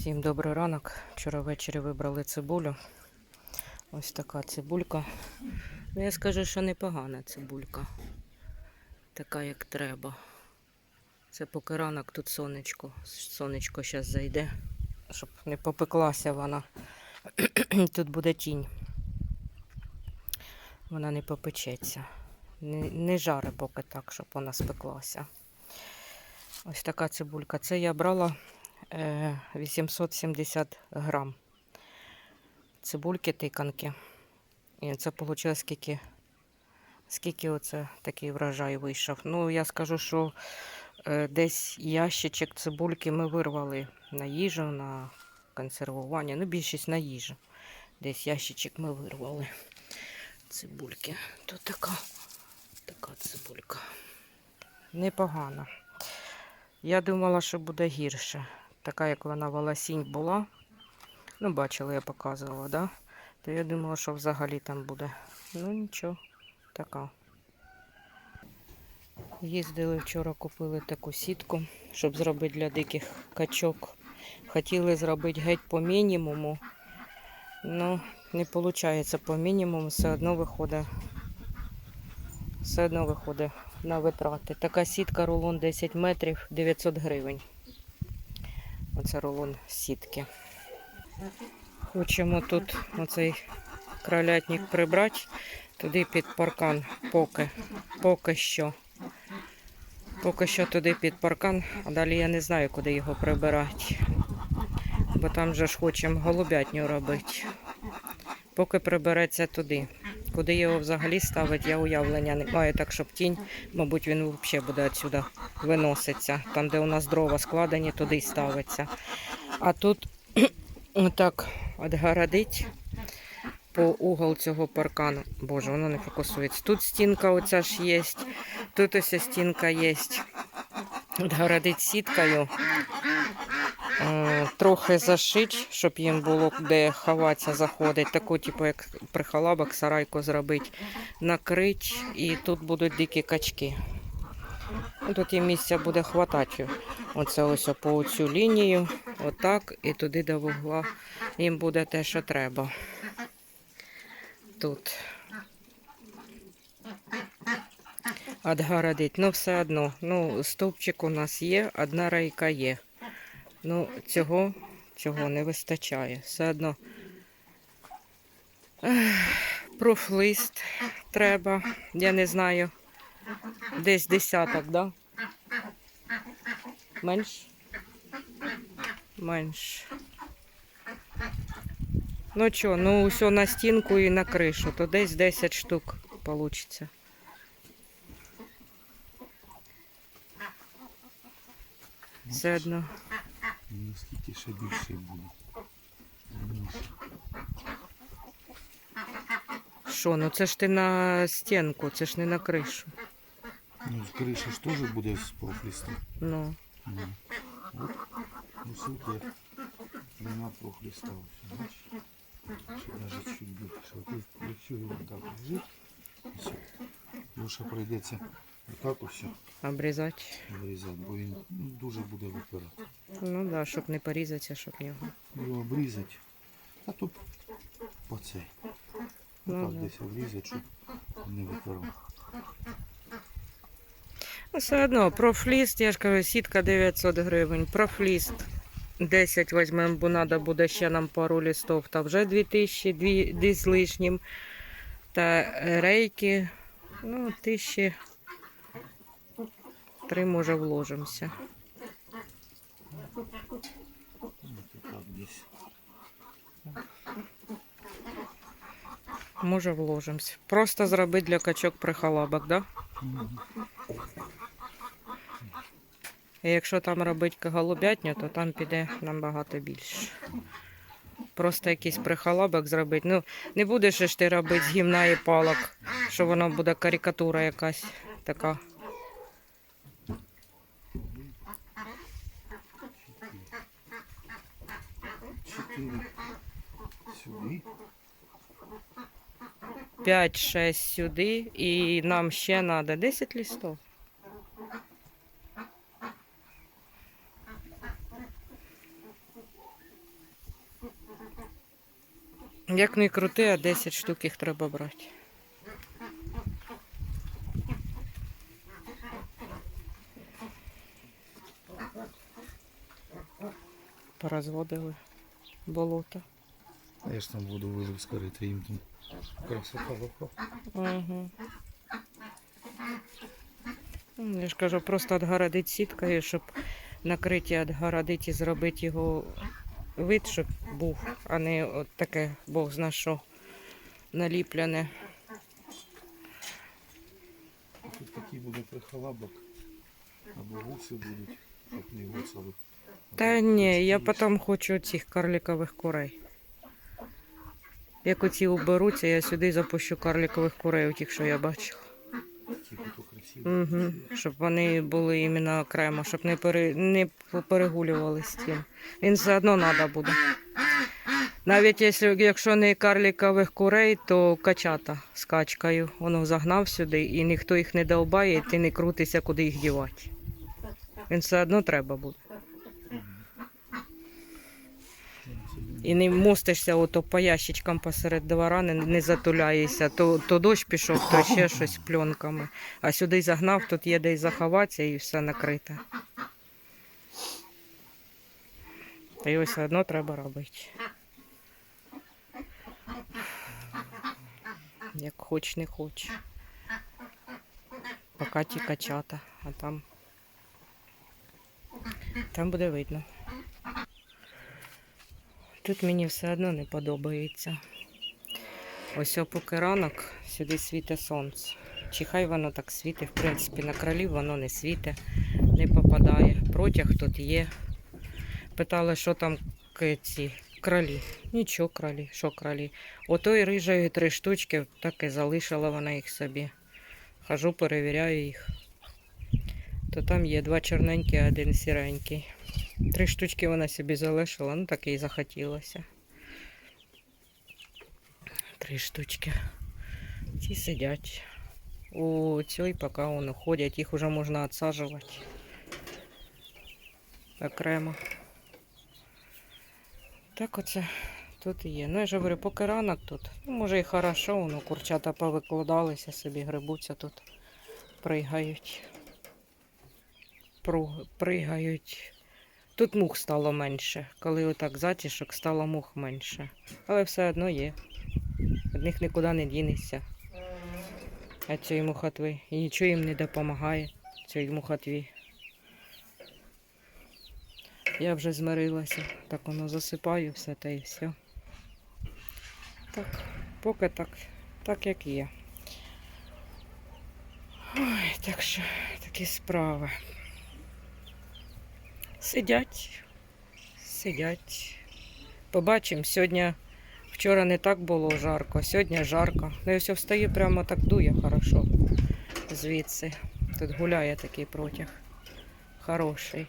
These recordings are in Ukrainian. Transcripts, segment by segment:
Всім добрий ранок. Вчора ввечері вибрали цибулю. Ось така цибулька. Ну, я скажу, що непогана цибулька. Така, як треба. Це поки ранок тут сонечко. Сонечко зараз зайде, щоб не попеклася вона. Тут буде тінь. Вона не попечеться. Не, не жаре поки так, щоб вона спеклася. Ось така цибулька. Це я брала 870 грам цибульки тиканки. І це вийшло скільки, скільки оце такий врожай вийшов. Ну, я скажу, що е, десь ящичок цибульки ми вирвали на їжу, на консервування. Ну, більшість на їжу. Десь ящичок ми вирвали цибульки. Тут така, така цибулька. Непогана. Я думала, що буде гірше. Така, як вона волосінь була. Ну, бачили, я показувала, да? То я думала, що взагалі там буде. Ну нічого, така. Їздили вчора, купили таку сітку, щоб зробити для диких качок. Хотіли зробити геть по мінімуму. Ну, не виходить по мінімуму, все одно виходить. Все одно виходить на витрати. Така сітка рулон 10 метрів 900 гривень. Оце рулон сітки. Хочемо тут оцей кролятник прибрати, туди під паркан поки, поки що. Поки що туди під паркан, а далі я не знаю, куди його прибирати. Бо там же ж хочемо голубятню робити. Поки прибереться туди. Куди його взагалі ставити, я уявлення не маю, так щоб тінь, мабуть, він взагалі буде відсюди виноситься. Там, де у нас дрова складені, туди й ставиться. А тут отак відгородить по угол цього паркану. Боже, воно не фокусується. Тут стінка оця ж є, тут ось стінка є. Відгородить сіткою. Е, Трохи зашить, щоб їм було де ховатися, заходить. Таку, типу, як прихалабок, сарайку зробити, накрить, і тут будуть дикі качки. Ну, Тут їм місця буде хватати. Оце ось по цю лінію, отак, і туди до вугла їм буде те, що треба. Тут. Отгородить. Ну, все одно. Ну, стовпчик у нас є, одна рейка є. Ну, цього, цього не вистачає. Все одно. Профлист треба. Я не знаю. Десь десяток, да? Менш? Менш. Ну що, ну все на стінку і на кришу, то десь 10 штук получиться. Все одно. Ну, скільки ще більше буде. Що, ну це ж ти на стінку, це ж не на кришу. Ну, криша ж теж буде з профлістом. Ну. Ну, от, ну супер. Нема профліста. ось, бачиш? Ще навіть чуть більше. От якщо його так лежить, все. Лише прийдеться отак ось Обрізати. вирізати, бо він ну, дуже буде випирати. Ну так, да, щоб не порізатися, щоб його. Його обрізати, а то по цей. Ну, Отак да. десь обрізати, щоб не випирав. Ну, все одно, профліст, я ж кажу, сітка 900 гривень, профліст 10 візьмемо, бо треба буде ще нам пару листов, та вже 2000, дві, дві з лишнім. Та рейки, ну, тисячі три, може, вложимося. Може, вложимося. Просто зробити для качок прихалабок, да? І якщо там робити голубятню, то там піде набагато більше. Просто якийсь прихалабок зробити. Ну, не будеш ж ти робити з гімна і палок, що воно буде карикатура якась така. Чотири сюди. 5-6 сюди, і нам ще треба 10 листов. Як не крути, а 10 штук їх треба брати. Порозводили болото. А я ж там воду вилив з корита, їм там красота вокруг. Угу. Я ж кажу, просто відгородити сіткою, щоб накриття відгородити і зробити його вид, щоб був, а не от таке, Бог зна що, наліплене. Тут такий буде прихалабок. Або гуси будуть, щоб не гуцали. Та ні, я потім хочу цих карликових курей. Як оці уберуться, я сюди запущу карликових курей, тих, що я красиво. Угу. Щоб вони були іменно окремо, щоб не, пере... не перегулювали з тим. Він все одно треба буде. Навіть якщо, не карликових курей, то качата з качкою. Воно загнав сюди і ніхто їх не довбає, і ти не крутишся, куди їх дівати. Він все одно треба буде. І не мостишся ото по ящичкам посеред двора, не, не затуляєшся. То, то дощ пішов, то ще щось пленками. А сюди загнав, тут є де заховатися і все накрите. Та його все одно треба робити. Як хоч не хоч. Поки ті качата, а там. Там буде видно. Тут мені все одно не подобається. Ось поки ранок сюди світить сонце. Чи хай воно так світить, в принципі, на кролі воно не світить, не попадає. Протяг тут є. Питали, що там ці кролі. Нічого кролі, що кролі. Отої рижої три штучки, так і залишила вона їх собі. Хожу, перевіряю їх. То там є два чорненькі, один сіренький. Три штучки вона собі залишила, ну так і захотілося. Три штучки. Ці сидять. У цій поки вони ходять, їх вже можна відсаджувати. Окремо. Так оце тут є. Ну я ж говорю, поки ранок тут. Ну, може і хорошо, воно курчата повикладалися, собі грибуться тут, пригають. Пру- Пригають. Тут мух стало менше. Коли отак затішок, стало мух менше. Але все одно є. Від них нікуди не дінешся. А цієї мухотви. І нічого їм не допомагає. Цієї мухотві. Я вже змирилася. Так воно засипаю все та і все. Так, поки так, так як є. Ой, так що такі справи. Сидять, сидять. Побачимо. Сьогодні, вчора не так було жарко, сьогодні жарко. Ну і все встаю, прямо так дує хорошо звідси. Тут гуляє такий протяг. Хороший.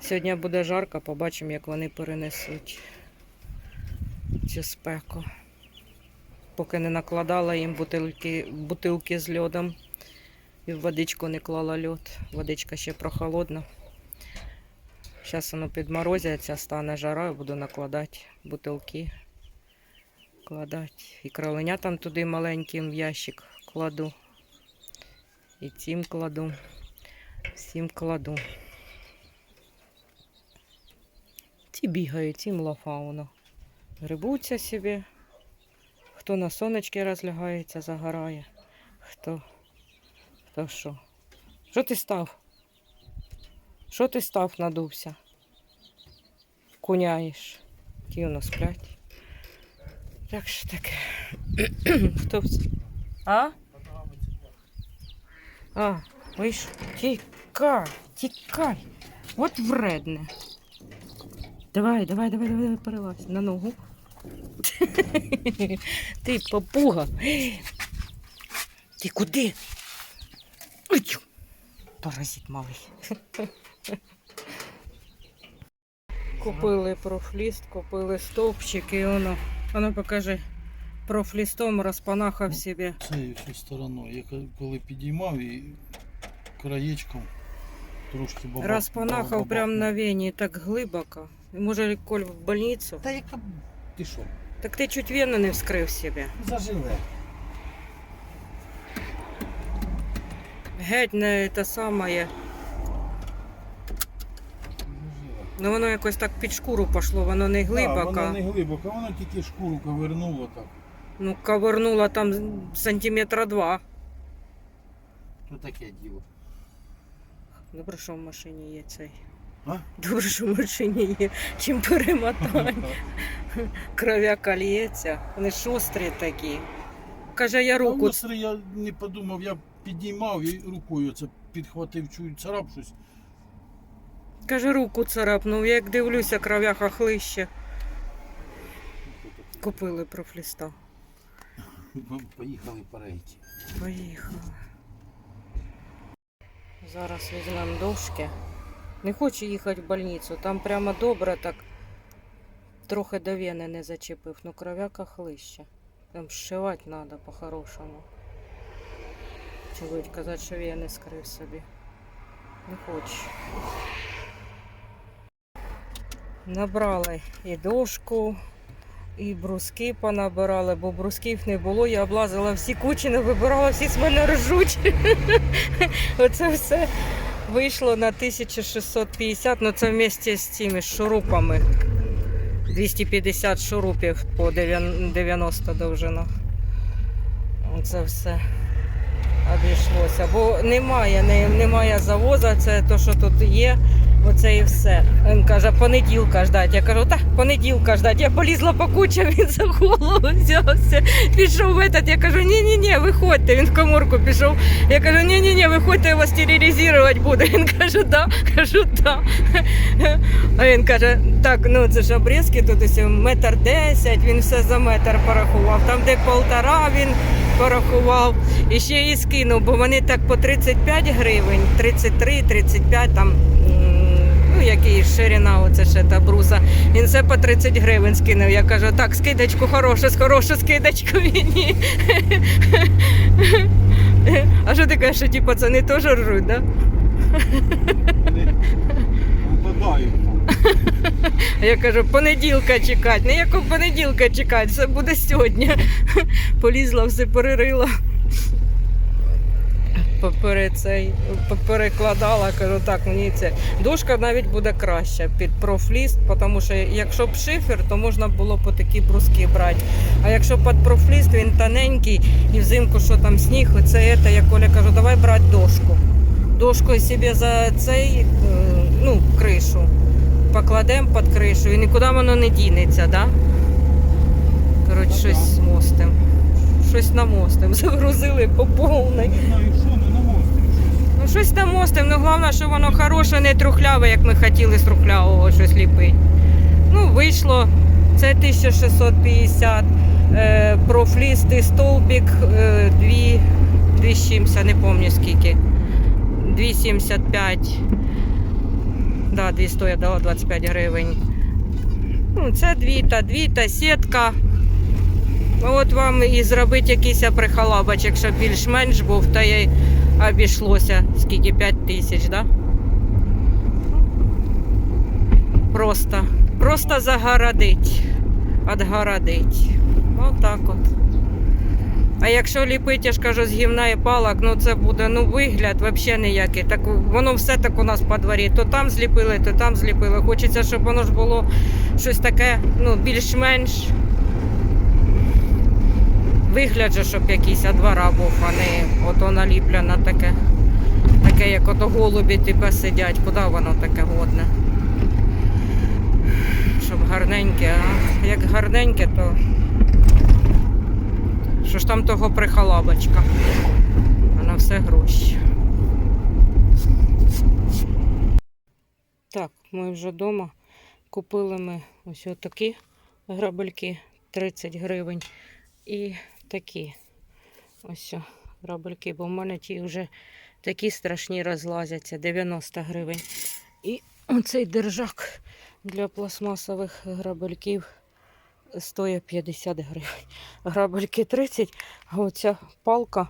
Сьогодні буде жарко, побачимо, як вони перенесуть цю спеку. Поки не накладала їм бутилки, бутилки з льодом і в водичку не клала льод. Водичка ще прохолодна. Зараз воно підморозиться, стане жара, буду накладати бутилки. Кладати. І кроленятам туди маленьким в ящик кладу. І цим кладу. Всім кладу. Ті бігають, ці млафауна. Грибуться собі. Хто на сонечки розлягається, загорає. Хто. Хто що? Що ти став? Що ти став, надувся? Куняєш. Ті воно сплять. Так що таке. Хто в... А? А, вийшов. Тікай, тікай. От вредне. Давай, давай, давай, давай, давай, перелазь на ногу. Ти попуга. Ти куди? Паразит малий. Купили профліст, купили стовпчик і воно, воно покажи, профлістом розпанахав собі. Цією всю стороною. Я коли підіймав і краєчком трошки бабах. Розпанахав прямо на вені так глибоко. Може, Коль в больницю? Та яка. Ти що? Так ти чуть вену не вскрив себе. Заживе. Геть не те саме. Заживе. Ну воно якось так під шкуру пішло, воно не глибоко. Да, воно не глибоко, воно тільки шкуру ковернуло так. Ну, ковернула там сантиметра два. То таке діло. Добре, що в машині є цей. А? Добре, що в машині є. Чим перемотати. Кров'яка лється. Вони шострі такі. Каже, я Руку... руку. я не подумав, я підіймав і рукою це підхватив, чую, царап щось. Каже, руку царапнув. Як дивлюся, кров'яка хлище. Купили профліста. Поїхали по рейки. Поїхали. Зараз візьмемо дошки. Не хочу їхати в больницю. Там прямо добре так. Трохи до вени не зачепив, ну кров'яка хлище. Там зшивати треба по-хорошому. Чи будуть казати, що вени скрив собі. Не хочу. Набрали і дошку, і бруски понабирали, бо брусків не було. Я облазила всі кучі, не вибирала, всі з мене ржуть. Оце все вийшло на 1650, ну це вместе з цими шурупами. 250 шурупів по 90 довжина. Оце все обійшлося. Бо немає, не- немає завоза, це то, що тут є. Оце і все. Він каже, понеділка ждать. Я кажу, так, понеділка ждать. Я полізла по кучам, він за голову взявся. Пішов в этот, я кажу, ні-ні-ні, виходьте. Він в коморку пішов. Я кажу, ні-ні-ні, виходьте, я вас стерилізувати буде. Він каже, да, кажу, да. А він каже, так, ну це ж обрізки, тут ось метр десять, він все за метр порахував. Там, де полтора, він порахував. І ще і скинув, бо вони так по 35 гривень, 33, 35 там. Який ширина, оце ще та бруса. Він все по 30 гривень скинув. Я кажу, так, скидочку хорошу, хорошу скидочку мені. А що ти кажеш, що ті пацани теж ржуть? А я кажу, понеділка чекати. Ніякого понеділка чекати, все буде сьогодні. Полізла, все перерила. Перекладала, кажу, так, мені це. Дошка навіть буде краща під профліст, тому що якщо б шифер, то можна було по такі бруски брати. А якщо під профліст, він тоненький і взимку, що там сніг, оце це, я Коля кажу, давай брати дошку. Дошку собі за цей, е, ну, кришу покладемо під кришу і нікуди воно не дінеться, да? Коротше, щось мостим. Щось намостим. Загрузили по повній. Не знаю, що, ну на мострі щось. Ну щось намостим, ну головне, що воно хороше, не трухляве, як ми хотіли з трухлявого щось ліпити. Ну, вийшло. Це 1650. Е, профлістий стовбик е, 2, 2 не пам'ятаю скільки. 2,75. Да, 200 я дала 25 гривень. Ну, це двіта, двіта, сітка. От вам і зробити якийсь прихалабочок, щоб більш-менш був, та й обійшлося скільки 5 тисяч, да? Просто, просто загородить, отгородить. Отак от. А якщо ліпити, я ж кажу, з гівна і палок, ну це буде ну, вигляд взагалі ніякий. Так, воно все так у нас по дворі. То там зліпили, то там зліпили. Хочеться, щоб воно ж було щось таке, ну, більш-менш. Вигляд же, щоб якийсь двора був, а не ото наліплене таке. Таке, як ото голубі типа сидять. Куди воно таке годне? Щоб гарненьке, а як гарненьке, то що ж там того прихалабочка? А на все гроші. Так, ми вже вдома. Купили ми ось такі грабельки 30 гривень. І такі ось о, грабельки, бо в мене ті вже такі страшні розлазяться 90 гривень. І оцей держак для пластмасових грабельків стоїть 50 гривень. Грабельки 30, а оця палка,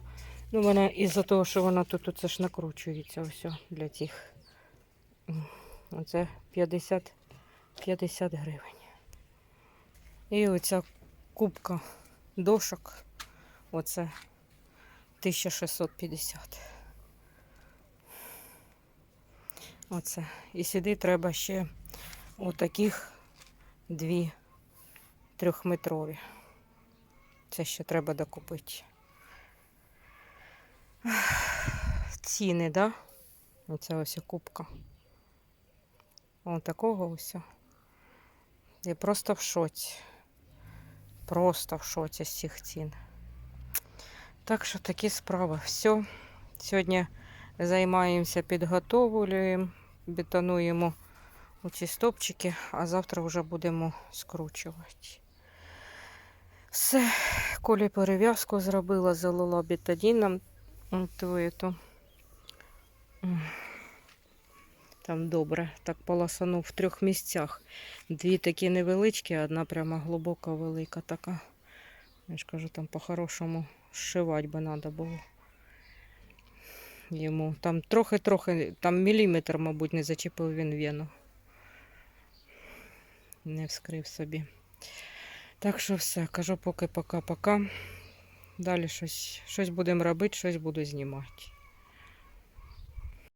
ну вона із-за того, що вона тут оце ж накручується ось для цих. Оце 50, 50 гривень. І оця кубка дошок. Оце 1650. Оце. І сюди треба ще отаких дві трьохметрові. Це ще треба докупити. Ціни, да? Оце ось кубка. Ось такого ось. Я просто в шоці. Просто в шоці з цих цін. Так що такі справи. Все. Сьогодні займаємося, підготовлюємо, бетонуємо ці стопчики, а завтра вже будемо скручувати. Все, Колі перев'язку зробила, залила бетадіном. Там добре. Так полосанув в трьох місцях. Дві такі невеличкі, одна прямо глибока, велика така. Я ж кажу, там по-хорошому зшивати би треба було. Йому там трохи-трохи, там міліметр, мабуть, не зачепив він вену. Не вскрив собі. Так що все, кажу поки пока-пока. Далі щось, щось будемо робити, щось буду знімати.